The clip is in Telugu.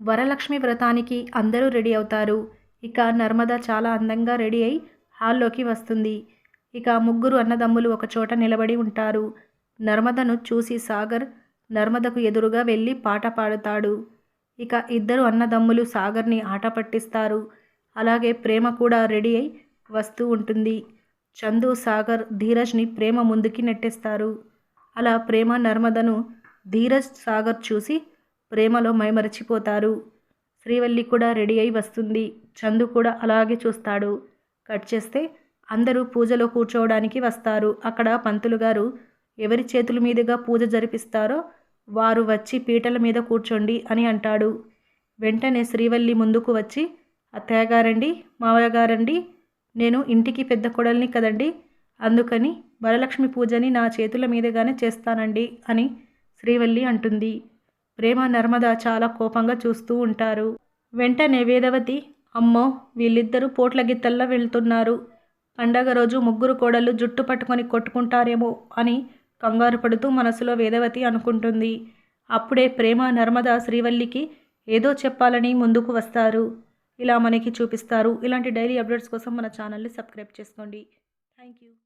వరలక్ష్మి వ్రతానికి అందరూ రెడీ అవుతారు. ఇక నర్మద చాలా అందంగా రెడీ అయి హాల్లోకి వస్తుంది. ఇక ముగ్గురు అన్నదమ్ములు ఒకచోట నిలబడి ఉంటారు. నర్మదను చూసి సాగర్ నర్మదకు ఎదురుగా వెళ్ళి పాట పాడుతాడు. ఇక ఇద్దరు అన్నదమ్ములు సాగర్ని ఆట పట్టిస్తారు. అలాగే ప్రేమ కూడా రెడీ అయి వస్తూ ఉంటుంది. చందు సాగర్ ధీరజ్ని ప్రేమ ముందుకి నెట్టేస్తారు. అలా ప్రేమ నర్మదను ధీరజ్ సాగర్ చూసి ప్రేమలో మైమరచిపోతారు. శ్రీవల్లి కూడా రెడీ అయి వస్తుంది. చందు కూడా అలాగే చూస్తాడు. కట్ చేస్తే అందరూ పూజలో కూర్చోవడానికి వస్తారు. అక్కడ పంతులు గారు ఎవరి చేతుల మీదుగా పూజ జరిపిస్తారో వారు వచ్చి పీటల మీద కూర్చోండి అని అంటాడు. వెంటనే శ్రీవల్లి ముందుకు వచ్చి అత్తయ్య గారండి మావయ్య గారండి నేను ఇంటికి పెద్ద కొడల్ని కదండి అందుకని వరలక్ష్మి పూజని నా చేతుల మీదుగానే చేస్తానండి అని శ్రీవల్లి అంటుంది. ప్రేమ నర్మద చాలా కోపంగా చూస్తూ ఉంటారు. వెంటనే వేదవతి అమ్మో వీళ్ళిద్దరూ పోట్ల గిత్తల్లో వెళ్తున్నారు. పండగ రోజు ముగ్గురు కోడళ్ళు జుట్టు పట్టుకొని కొట్టుకుంటారేమో అని కంగారు పడుతూ మనసులో వేదవతి అనుకుంటుంది. అప్పుడే ప్రేమ నర్మద శ్రీవల్లికి ఏదో చెప్పాలని ముందుకు వస్తారు. ఇలా మనకి చూపిస్తారు. ఇలాంటి డైలీ అప్డేట్స్ కోసం మన ఛానల్ని సబ్స్క్రైబ్ చేసుకోండి. Thank you.